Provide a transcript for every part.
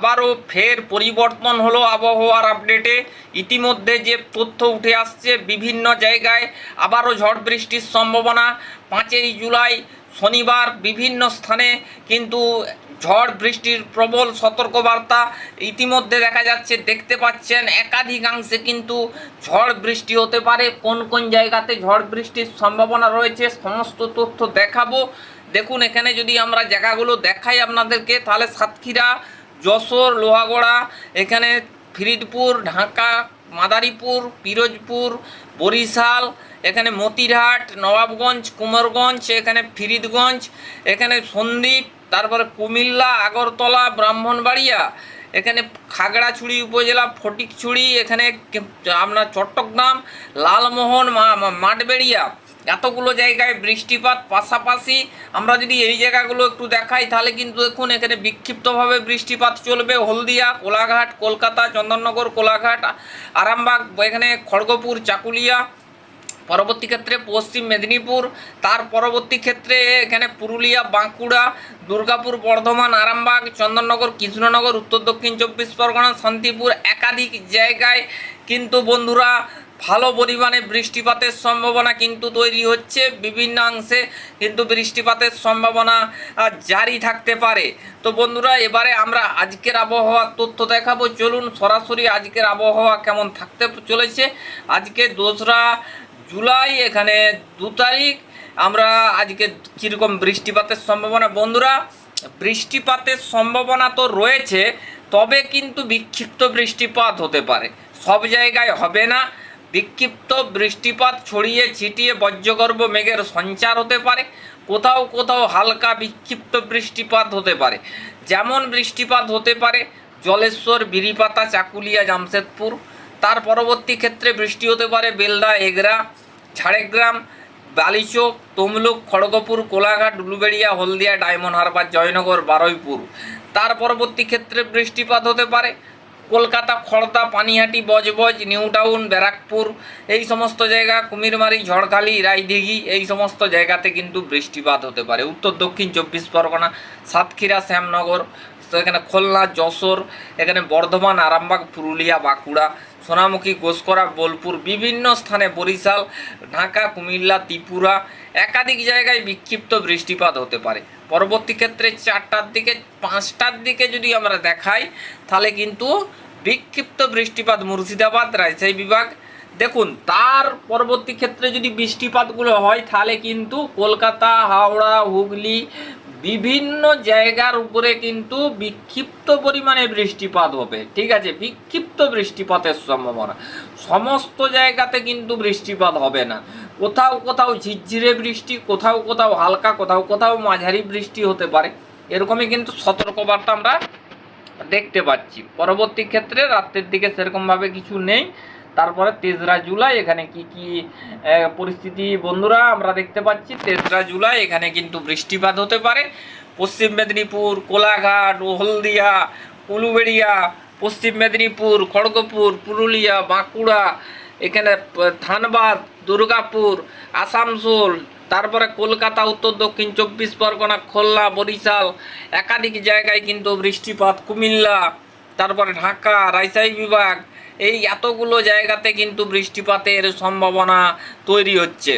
আবারও ফের পরিবর্তন হলো আবহাওয়ার আপডেটে। ইতিমধ্যে যে তথ্য উঠে আসছে বিভিন্ন জায়গায়, আবারও ঝড় বৃষ্টির সম্ভাবনা। পাঁচই জুলাই শনিবার বিভিন্ন স্থানে কিন্তু ঝড় বৃষ্টির প্রবল সতর্কবার্তা ইতিমধ্যে দেখা যাচ্ছে। দেখতে পাচ্ছেন একাধিকাংশে কিন্তু ঝড় বৃষ্টি হতে পারে। কোন কোন জায়গাতে ঝড় বৃষ্টির সম্ভাবনা রয়েছে সমস্ত তথ্য দেখাবো। দেখুন, এখানে যদি আমরা জায়গাগুলো দেখাই আপনাদেরকে, তাহলে সাতক্ষীরা যশোর, লোহাগড়া, এখানে ফরিদপুর, ঢাকা, মাদারীপুর, পিরোজপুর, বরিশাল, এখানে মতিরহাট, নবাবগঞ্জ, কুমারগঞ্জ, এখানে ফিরিদগঞ্জ, এখানে সন্দ্বীপ, তারপরে কুমিল্লা, আগরতলা, ব্রাহ্মণবাড়িয়া, এখানে খাগড়াছড়ি উপজেলা, ফটিকছড়ি, এখানে আপনার চট্টগ্রাম, লালমোহন মাঠবেড়িয়া এতগুলো জায়গায় বৃষ্টিপাত পাশাপাশি আমরা যদি এই জায়গাগুলো একটু দেখাই, তাহলে কিন্তু দেখুন এখানে বিক্ষিপ্তভাবে বৃষ্টিপাত চলবে। হলদিয়া, কোলাঘাট, কলকাতা, চন্দননগর, কোলাঘাট, আরামবাগ, এখানে খড়গপুর, চাকুলিয়া, পরবর্তী ক্ষেত্রে পশ্চিম মেদিনীপুর, তার পরবর্তী ক্ষেত্রে এখানে পুরুলিয়া, বাঁকুড়া, দুর্গাপুর, বর্ধমান, আরামবাগ, চন্দননগর, কৃষ্ণনগর, উত্তর দক্ষিণ চব্বিশ পরগনা, শান্তিপুর একাধিক জায়গায় কিন্তু বন্ধুরা ভালো পরিমাণে বৃষ্টিপাতের সম্ভাবনা কিন্তু তৈরি হচ্ছে। বিভিন্নাংশে কিন্তু বৃষ্টিপাতের সম্ভাবনা জারি থাকতে পারে। তো বন্ধুরা, এবারে আমরা আজকের আবহাওয়ার তথ্য দেখাবো। চলুন সরাসরি আজকের আবহাওয়া কেমন থাকতে চলেছে। আজকে দোসরা জুলাই, এখানে দু তারিখ। আমরা আজকে কীরকম বৃষ্টিপাতের সম্ভাবনা? বন্ধুরা, বৃষ্টিপাতের সম্ভাবনা তো রয়েছে, তবে কিন্তু বিক্ষিপ্ত বৃষ্টিপাত হতে পারে। সব জায়গায় হবে না। বিক্ষিপ্ত বৃষ্টিপাত ছড়িয়ে ছিটিয়ে বজ্রগর্ভ মেঘের সঞ্চার হতে পারে। কোথাও কোথাও হালকা বিক্ষিপ্ত বৃষ্টিপাত হতে পারে। যেমন বৃষ্টিপাত হতে পারে জলেশ্বর, বিরিপাতা, চাকুলিয়া, জামশেদপুর। তার পরবর্তী ক্ষেত্রে বৃষ্টি হতে পারে বেলদা, এগরা, ঝাড়গ্রাম, বালিচোক, তমলুক, খড়গপুর, কোলাঘাট, উলুবেড়িয়া, হলদিয়া, ডায়মন্ড হারবার, জয়নগর, বারুইপুর। তার পরবর্তী ক্ষেত্রে বৃষ্টিপাত হতে পারে। কলকাতা, খড়দা, পানিহাটি, বজবজ, নিউ টাউন, ব্যারাকপুর, এই সমস্ত জায়গা, কুমিরমারি, ঝড়খালি, রায়দিঘি, এই সমস্ত জায়গাতে কিন্তু বৃষ্টিপাত হতে পারে। উত্তর, দক্ষিণ চব্বিশ পরগনা, সাতক্ষীরা, শ্যামনগর এখানে খুলনা, যশোর, এখানে বর্ধমান, আরামবাগ, পুরুলিয়া, বাঁকুড়া, সোনামুখী, গোসকরা, বোলপুর, বিভিন্ন স্থানে বরিশাল, ঢাকা, কুমিল্লা, ত্রিপুরা, একাধিক জায়গায় বিক্ষিপ্ত বৃষ্টিপাত হতে পারে। পরবর্তী ক্ষেত্রে চারটার দিকে, পাঁচটার দিকে যদি আমরা দেখাই, তাহলে কিন্তু বিক্ষিপ্ত বৃষ্টিপাত মুর্শিদাবাদ, রাজশাহী বিভাগ। দেখুন, তার পরবর্তী ক্ষেত্রে যদি বৃষ্টিপাতগুলো হয়, তাহলে কিন্তু কলকাতা, হাওড়া, হুগলি বিভিন্ন জায়গার উপরে কিন্তু বিক্ষিপ্ত পরিমাণে বৃষ্টিপাত হবে। ঠিক আছে? বিক্ষিপ্ত বৃষ্টিপাতের সম্ভাবনা। সমস্ত জায়গাতে কিন্তু বৃষ্টিপাত হবে না। কোথাও কোথাও ঝিরঝিরে বৃষ্টি, কোথাও কোথাও হালকা, কোথাও কোথাও মাঝারি বৃষ্টি হতে পারে। এরকমই কিন্তু সতর্কবার্তা আমরা দেখতে পাচ্ছি। পরবর্তী ক্ষেত্রে রাত্রের দিকে সেরকমভাবে কিছু নেই। তারপরে তেসরা জুলাই, এখানে কি কি পরিস্থিতি বন্ধুরা? আমরা দেখতে পাচ্ছি তেসরা জুলাই, এখানে কিন্তু বৃষ্টিপাত হতে পারে। পশ্চিম মেদিনীপুর, কোলাঘাট, হলদিয়া, উলুবেড়িয়া, পশ্চিম মেদিনীপুর, খড়গপুর, পুরুলিয়া, বাঁকুড়া, এখানে ধানবাদ দুর্গাপুর, আসানসোল, তারপরে কলকাতা, উত্তর, দক্ষিণ, চব্বিশ পরগনা, খুলনা, বরিশাল, একাধিক জায়গায় কিন্তু বৃষ্টিপাত, কুমিল্লা, তারপরে ঢাকা, রাজশাহী বিভাগ, এই এতগুলো জায়গাতে কিন্তু বৃষ্টিপাতের সম্ভাবনা তৈরি হচ্ছে।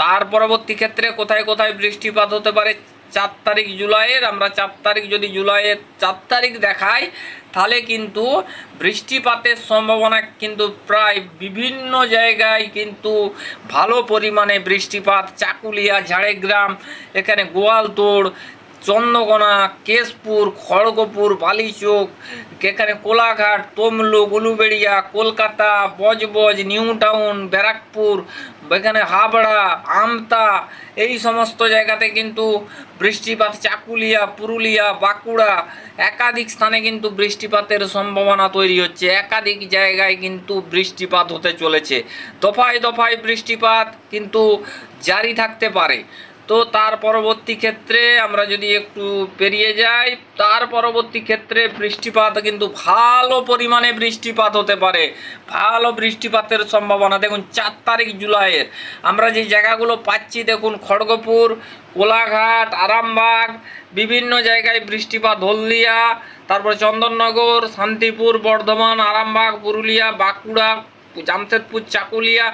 তার পরবর্তী ক্ষেত্রে কোথায় কোথায় বৃষ্টিপাত হতে পারে চার তারিখ জুলাইয়ের, আমরা চার তারিখ যদি জুলাইয়ের চার তারিখ দেখাই, তাহলে কিন্তু বৃষ্টিপাতের সম্ভাবনা কিন্তু প্রায় বিভিন্ন জায়গায় কিন্তু ভালো পরিমাণে বৃষ্টিপাত, চাকুলিয়া, ঝাড়গ্রাম, এখানে গোয়ালতোড় চন্দ্রকোনা, কেশপুর, খড়গপুর, বালিচোক এখানে কোলাঘাট, তমলুক, উলুবেড়িয়া, কলকাতা, বজবজ নিউ টাউন ব্যারাকপুর, এখানে হাবড়া, আমতা, এই সমস্ত জায়গাতে কিন্তু বৃষ্টিপাত চাকুলিয়া, পুরুলিয়া, বাঁকুড়া একাধিক স্থানে কিন্তু বৃষ্টিপাতের সম্ভাবনা তৈরি হচ্ছে। একাধিক জায়গায় কিন্তু বৃষ্টিপাত হতে চলেছে। দফায় দফায় বৃষ্টিপাত কিন্তু জারি থাকতে পারে। তো তার পরবর্তী ক্ষেত্রে আমরা যদি একটু পেরিয়ে যাই, তার পরবর্তী ক্ষেত্রে বৃষ্টিপাত কিন্তু ভালো পরিমাণে বৃষ্টিপাত হতে পারে। ভালো বৃষ্টিপাতের সম্ভাবনা। দেখুন, চার তারিখ জুলাইয়ের। আমরা যে জায়গাগুলো পাচ্ছি, দেখুন, খড়গপুর, কোলাঘাট, আরামবাগ, বিভিন্ন জায়গায় বৃষ্টিপাত হলদিয়া, তারপরে চন্দননগর, শান্তিপুর, বর্ধমান, আরামবাগ, পুরুলিয়া, বাঁকুড়া, জামশেদপুর, চাকুলিয়া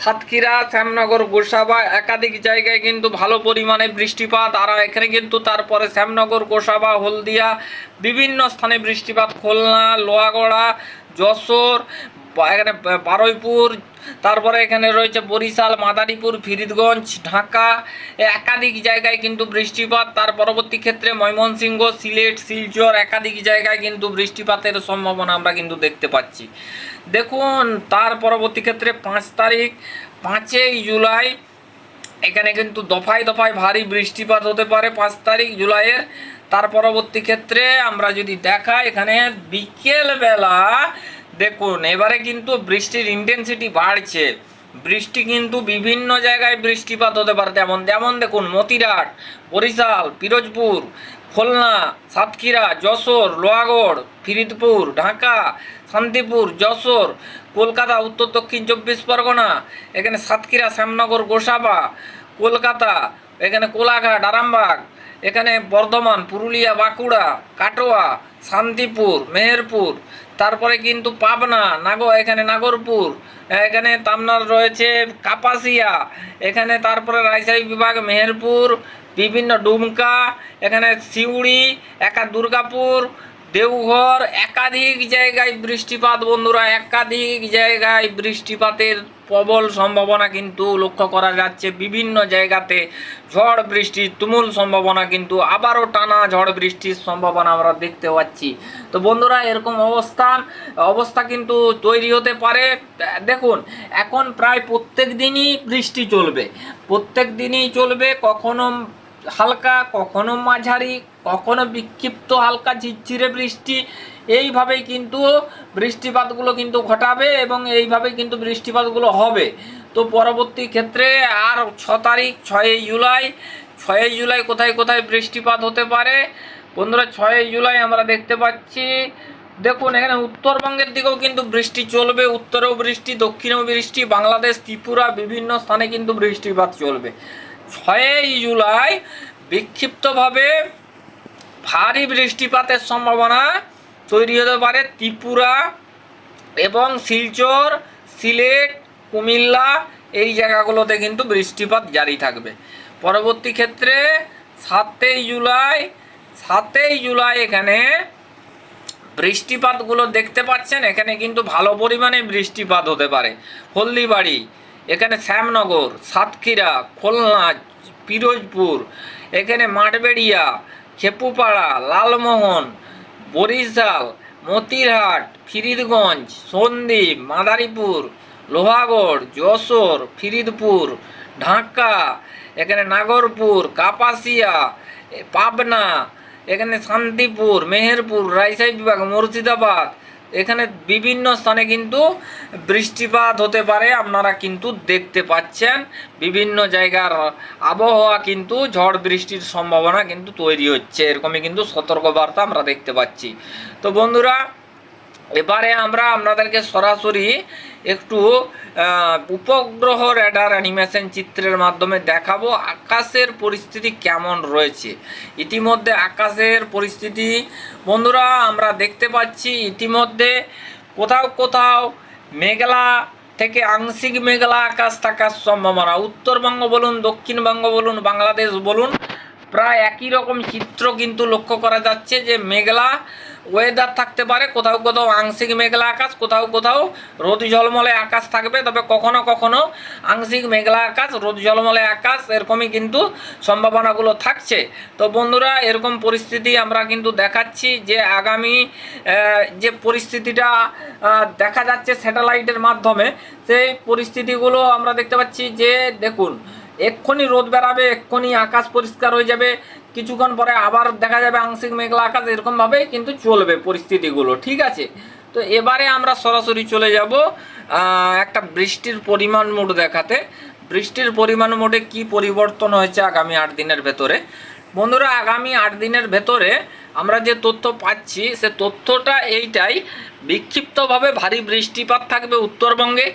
সাতক্ষীরা, শ্যামনগর, গোসাবা একাধিক জায়গায় কিন্তু ভালো পরিমাণে বৃষ্টিপাত, আর এখানে কিন্তু তারপরে শ্যামনগর, গোসাবা, হলদিয়া বিভিন্ন স্থানে বৃষ্টিপাত, খুলনা লোয়াগড়া যশোর এখানে বারুইপুর, তারপরে এখানে রয়েছে বরিশাল, মাদারীপুর ফিরিদগঞ্জ ঢাকা একাধিক জায়গায় কিন্তু বৃষ্টিপাত। তার পরবর্তী ক্ষেত্রে ময়মনসিংহ, সিলেট, শিলচর একাধিক জায়গায় কিন্তু বৃষ্টিপাতের সম্ভাবনা আমরা কিন্তু দেখতে পাচ্ছি। দেখুন, তার পরবর্তী ক্ষেত্রে পাঁচ তারিখ, পাঁচই জুলাই, এখানে কিন্তু দফায় দফায় ভারী বৃষ্টিপাত হতে পারে পাঁচ তারিখ জুলাইয়ের। তার পরবর্তী ক্ষেত্রে আমরা যদি দেখাই, এখানে বিকেলবেলা দেখুন, এবারে কিন্তু বৃষ্টির ইন্টেন্সিটি বাড়ছে। বৃষ্টি কিন্তু বিভিন্ন জায়গায় বৃষ্টিপাত হতে পারে, যেমন যেমন দেখুন মতিরাট বরিশাল, পিরোজপুর, খুলনা, সাতক্ষীরা, যশোর, লোহাগড়, ফিরিদপুর, ঢাকা, শান্তিপুর, যশোর, কলকাতা, উত্তর দক্ষিণ চব্বিশ পরগনা, এখানে সাতক্ষীরা, শ্যামনগর, গোসাবা, কলকাতা, এখানে কোলাঘাট, আরামবাগ, এখানে বর্ধমান, পুরুলিয়া, বাঁকুড়া, কাটোয়া শান্তিপুর, মেহেরপুর, তারপরে কিন্তু পাবনা, নাগো, এখানে নাগরপুর, এখানে তামনার রয়েছে কাপাসিয়া, এখানে তারপরে রাজশাহী বিভাগ, মেহেরপুর, বিভিন্ন ডুমকা, এখানে সিউড়ি, একা দুর্গাপুর, দেওঘর, একাধিক জায়গায় বৃষ্টিপাত বন্ধুরা, একাধিক জায়গায় বৃষ্টিপাতের প্রবল সম্ভাবনা কিন্তু লক্ষ্য করা যাচ্ছে। বিভিন্ন জায়গাতে ঝড় বৃষ্টির তুমুল সম্ভাবনা কিন্তু আবারও টানা ঝড় বৃষ্টির সম্ভাবনা আমরা দেখতে পাচ্ছি। তো বন্ধুরা, এরকম অবস্থান, অবস্থা কিন্তু তৈরি হতে পারে। দেখুন, এখন প্রায় প্রত্যেক দিনই বৃষ্টি চলবে। প্রত্যেক দিনই চলবে, কখনো হালকা, কখনো মাঝারি কখনো বিক্ষিপ্ত হালকা ঝিরঝিরে বৃষ্টি, এইভাবেই কিন্তু বৃষ্টিপাতগুলো কিন্তু ঘটাবে এবং এইভাবেই কিন্তু বৃষ্টিপাতগুলো হবে। তো পরবর্তী ক্ষেত্রে আর ছ তারিখ, ছয়ই জুলাই ছয়ই জুলাই কোথায় কোথায় বৃষ্টিপাত হতে পারে? বন্ধুরা, ছয়ই জুলাই আমরা দেখতে পাচ্ছি। দেখুন, এখানে উত্তরবঙ্গের দিকেও কিন্তু বৃষ্টি চলবে, উত্তরেও বৃষ্টি, দক্ষিণেও বৃষ্টি, বাংলাদেশ, ত্রিপুরা বিভিন্ন স্থানে কিন্তু বৃষ্টিপাত চলবে। ছয়ই জুলাই বিক্ষিপ্তভাবে ভারী বৃষ্টিপাতের সম্ভাবনা তৈরি হতে পারে ত্রিপুরা এবং শিলচর, সিলেট, কুমিল্লা, এই জায়গাগুলোতে কিন্তু বৃষ্টিপাত জারি থাকবে। পরবর্তী ক্ষেত্রে সাতই জুলাই সাতই জুলাই এখানে বৃষ্টিপাতগুলো দেখতে পাচ্ছেন, এখানে কিন্তু ভালো পরিমাণে বৃষ্টিপাত হতে পারে। হলদিবাড়ি, এখানে শ্যামনগর, সাতক্ষীরা, খুলনা, পিরোজপুর, এখানে মাঠবেড়িয়া খেপুপাড়া, লালমোহন, বরিশাল, মতিরহাট, ফিরিদগঞ্জ, সন্দ্বীপ, মাদারীপুর, লোহাগড়, যশোর, ফিরিদপুর, ঢাকা, এখানে নাগরপুর, কাপাসিয়া পাবনা, এখানে শান্তিপুর, মেহেরপুর, রাজশাহী বিভাগ, মুর্শিদাবাদ এখানে বিভিন্ন স্থানে কিন্তু বৃষ্টিপাত হতে পারে, আপনারা কিন্তু দেখতে পাচ্ছেন। বিভিন্ন জায়গার আবহাওয়া কিন্তু ঝড় বৃষ্টির সম্ভাবনা কিন্তু তৈরি হচ্ছে, এরকমই কিন্তু সতর্কবার্তা আমরা দেখতে পাচ্ছি। তো বন্ধুরা এবারে আমরা আপনাদেরকে সরাসরি একটু উপগ্রহ রেডার অ্যানিমেশন চিত্রের মাধ্যমে দেখাবো আকাশের পরিস্থিতি কেমন রয়েছে। ইতিমধ্যে আকাশের পরিস্থিতি, বন্ধুরা আমরা দেখতে পাচ্ছি ইতিমধ্যে কোথাও কোথাও মেঘলা থেকে আংশিক মেঘলা আকাশ থাকার সম্ভাবনা। উত্তরবঙ্গ বলুন, দক্ষিণবঙ্গ বলুন, বাংলাদেশ বলুন, প্রায় একই রকম চিত্র কিন্তু লক্ষ্য করা যাচ্ছে যে মেঘলা ওয়েদার থাকতে পারে, কোথাও কোথাও আংশিক মেঘলা আকাশ, কোথাও কোথাও রোদ ঝলমলে আকাশ থাকবে, তবে কখনো কখনো আংশিক মেঘলা আকাশ, রোদ ঝলমলে আকাশ, এরকমই কিন্তু সম্ভাবনাগুলো থাকছে। তো বন্ধুরা, এরকম পরিস্থিতি আমরা কিন্তু দেখাচ্ছি যে আগামী যে পরিস্থিতিটা দেখা যাচ্ছে স্যাটেলাইটের মাধ্যমে, সেই পরিস্থিতিগুলো আমরা দেখতে পাচ্ছি যে, দেখুন, এক্ষুনি রোদ বেরাবে এক্ষুনি আকাশ পরিষ্কার হয়ে যাবে কিছুক্ষণ পরে আবার দেখা যাবে আংশিক মেঘলা আকাশ এরকমভাবেই কিন্তু চলবে পরিস্থিতিগুলো, ঠিক আছে? তো এবারে আমরা সরাসরি চলে যাব একটা বৃষ্টির পরিমাণ মোড দেখাতে। বৃষ্টির পরিমাণ মোডে কি পরিবর্তন হয়েছে আগামী আট দিনের ভেতরে? বন্ধুরা, আগামী আট দিনের ভেতরে আমরা যে তথ্য পাচ্ছি, সে তথ্যটা এইটাই, বিক্ষিপ্তভাবে ভারী বৃষ্টিপাত থাকবে উত্তরবঙ্গে,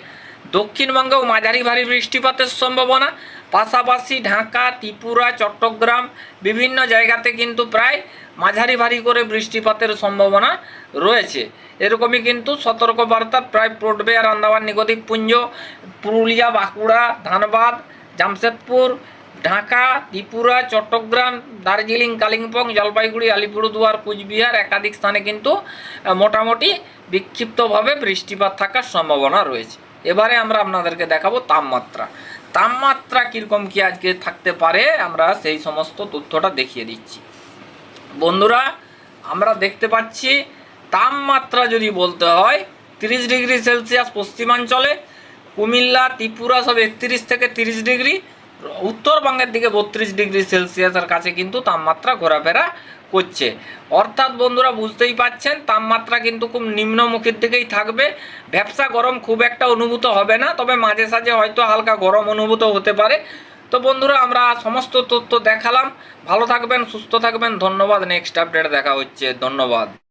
দক্ষিণবঙ্গেও মাঝারি ভারী বৃষ্টিপাতের সম্ভাবনা পাশাপাশি ঢাকা, ত্রিপুরা, চট্টগ্রাম বিভিন্ন জায়গাতে কিন্তু প্রায় মাঝারি ভারী করে বৃষ্টিপাতের সম্ভাবনা রয়েছে। এরকমই কিন্তু সতর্কবার্তা প্রায় পড়বে আর আন্দামান নিকোদিক পুঞ্জ, পুরুলিয়া, বাঁকুড়া, ধানবাদ, জামশেদপুর, ঢাকা, ত্রিপুরা, চট্টগ্রাম, দার্জিলিং, কালিম্পং, জলপাইগুড়ি, আলিপুরদুয়ার, কুচবিহার একাধিক স্থানে কিন্তু মোটামুটি বিক্ষিপ্তভাবে বৃষ্টিপাত থাকার সম্ভাবনা রয়েছে। এবারে আমরা আপনাদেরকে দেখাবো তাপমাত্রা। তাপমাত্রা কীরকম কি আজকে থাকতে পারে, আমরা সেই সমস্ত তথ্যটা দেখিয়ে দিচ্ছি। বন্ধুরা, আমরা দেখতে পাচ্ছি, তাপমাত্রা যদি বলতে হয়, তিরিশ ডিগ্রি সেলসিয়াস পশ্চিমাঞ্চলে, কুমিল্লা, ত্রিপুরা সব একত্রিশ থেকে তিরিশ ডিগ্রি উত্তরবঙ্গের দিকে বত্রিশ ডিগ্রি সেলসিয়াসের কাছে কিন্তু তাপমাত্রা ঘোরাফেরা করছে। অর্থাৎ বন্ধুরা বুঝতেই পাচ্ছেন, তাপমাত্রা কিন্তু খুব নিম্নমুখীর দিকেই থাকবে। ব্যবসা গরম খুব একটা অনুভূত হবে না, তবে মাঝে সাঝে হয়তো হালকা গরম অনুভূত হতে পারে। তো বন্ধুরা, আমরা সমস্ত তথ্য দেখালাম। ভালো থাকবেন, সুস্থ থাকবেন। ধন্যবাদ। নেক্সট আপডেট দেখা হচ্ছে। ধন্যবাদ।